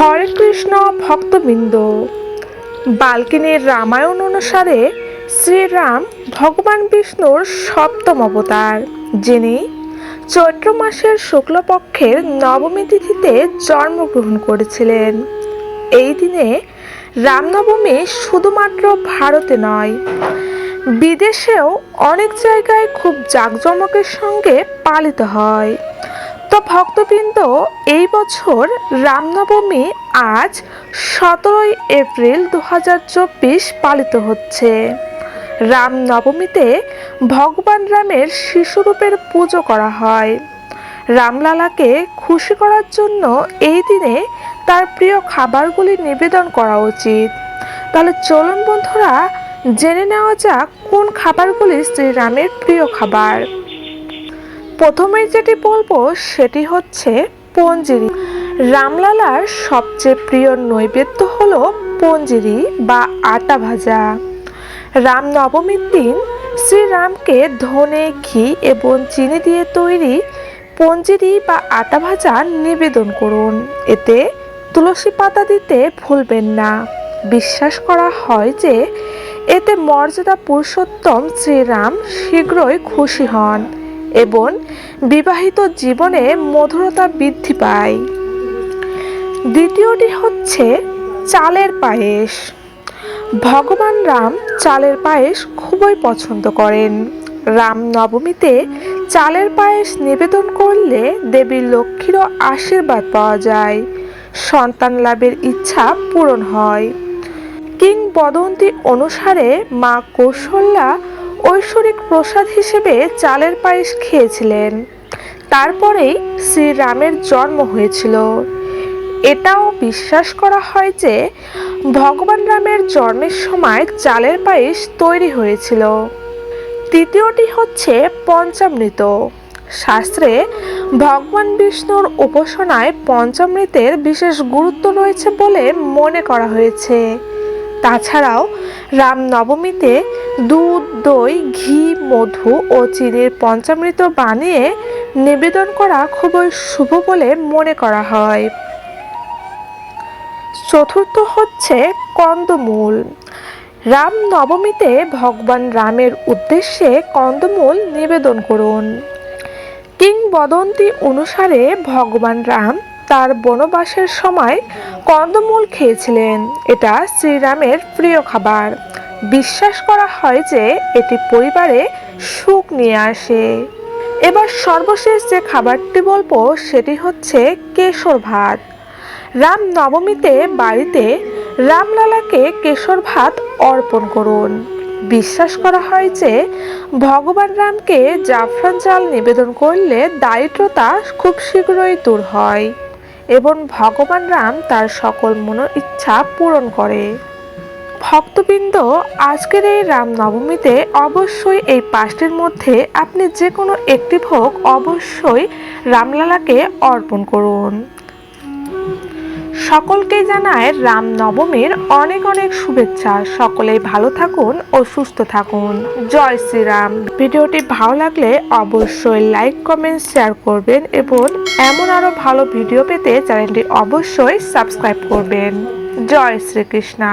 হরে কৃষ্ণ ভক্তবৃন্দ। বাল্কিনীর রামায়ণ অনুসারে শ্রীরাম ভগবান বিষ্ণুর সপ্তম অবতার, যিনি চৈত্র মাসের শুক্লপক্ষের নবমী তিথিতে জন্মগ্রহণ করেছিলেন। এই দিনে রামনবমী শুধুমাত্র ভারতে নয়, বিদেশেও অনেক জায়গায় খুব জাঁকজমকের সঙ্গে পালিত হয়। তো ভক্তবৃন্দ, এই বছর রামনবমী আজ সতেরোই এপ্রিল দু হাজার চব্বিশ পালিত হচ্ছে। রামনবমীতে ভগবান রামের শিশুরূপের পুজো করা হয়। রামলালাকে খুশি করার জন্য এই দিনে তার প্রিয় খাবারগুলি নিবেদন করা উচিত। তাহলে চলুন বন্ধুরা, জেনে নেওয়া যাক কোন খাবারগুলি শ্রীরামের প্রিয় খাবার। প্রথমে যেটি বলব সেটি হচ্ছে পঞ্জিরি। রামলালার সবচেয়ে প্রিয় নৈবেদ্য হলো পঞ্জিরি বা আটা ভাজা। রাম নবমীর দিন শ্রীরামকে ধনে, ঘি এবং চিনি দিয়ে তৈরি পঞ্জিরি বা আটা ভাজা নিবেদন করুন। এতে তুলসী পাতা দিতে ভুলবেন না। বিশ্বাস করা হয় যে এতে মর্যাদা পুরুষোত্তম শ্রীরাম শীঘ্রই খুশি হন। এবং বিবাহিত জীবনে মধুরতা বৃদ্ধি পায়। দ্বিতীয়টি হচ্ছে চালের পায়েস। ভগবান রাম চালের পায়েস খুবই পছন্দ করেন। রাম নবমীতে চালের পায়েস নিবেদন করলে দেবী লক্ষ্মীরও আশীর্বাদ পাওয়া যায়। সন্তান লাভের ইচ্ছা পূরণ হয়। কিংবদন্তি অনুসারে মা কৌশল্যা ঐশ্বরিক প্রসাদ হিসেবে চালের পায়েস খেয়েছিলেন। তারপরেই শ্রীরামের জন্ম হয়েছিল। এটাও বিশ্বাস করা হয় যে ভগবান রামের জন্মের সময় চালের পায়েস তৈরি হয়েছিল। তৃতীয়টি হচ্ছে পঞ্চামৃত। শাস্ত্রে ভগবান বিষ্ণুর উপাসনায় পঞ্চামৃতের বিশেষ গুরুত্ব রয়েছে বলে মনে করা হয়েছে। তাছাড়াও রামনবমীতে দুধ, দই, ঘি, মধু ও চিনির পঞ্চামৃত বানিয়ে নিবেদন করা খুবই শুভ বলে মনে করা হয়। চতুর্থ হচ্ছে কন্দমূল। রাম নবমীতে ভগবান রামের উদ্দেশ্যে কন্দমূল নিবেদন করুন। কিংবদন্তি অনুসারে ভগবান রাম তার বনবাসের সময় কন্দমূল খেয়েছিলেন। এটা শ্রীরামের প্রিয় খাবার। বিশ্বাস করা হয় যে এটি পরিবারে সুখ নিয়ে আসে। এবার সর্বশেষ যে খাবারটি বলব, সেটি হচ্ছে কেশর ভাত। রাম নবমীতে বাড়িতে রামলালাকে কেশর ভাত অর্পণ করুন। বিশ্বাস করা হয় যে ভগবান রামকে জাফরান চাল নিবেদন করলে দারিদ্রতা খুব শীঘ্রই দূর হয় এবং ভগবান রাম তার সকল মনো ইচ্ছা পূরণ করে। ভক্তবৃন্দ, আজকের এই রামনবমীতে অবশ্যই এই পাঁচটির মধ্যে আপনি যে কোনো একটি ভোগ অবশ্যই রামলালাকে অর্পণ করুন। সকলকে জানায় রামনবমীর অনেক অনেক শুভেচ্ছা। সকলেই ভালো থাকুন ও সুস্থ থাকুন। জয় শ্রীরাম। ভিডিওটি ভালো লাগলে অবশ্যই লাইক, কমেন্ট, শেয়ার করবেন এবং এমন আরও ভালো ভিডিও পেতে চ্যানেলটি অবশ্যই সাবস্ক্রাইব করবেন। জয় শ্রীকৃষ্ণা।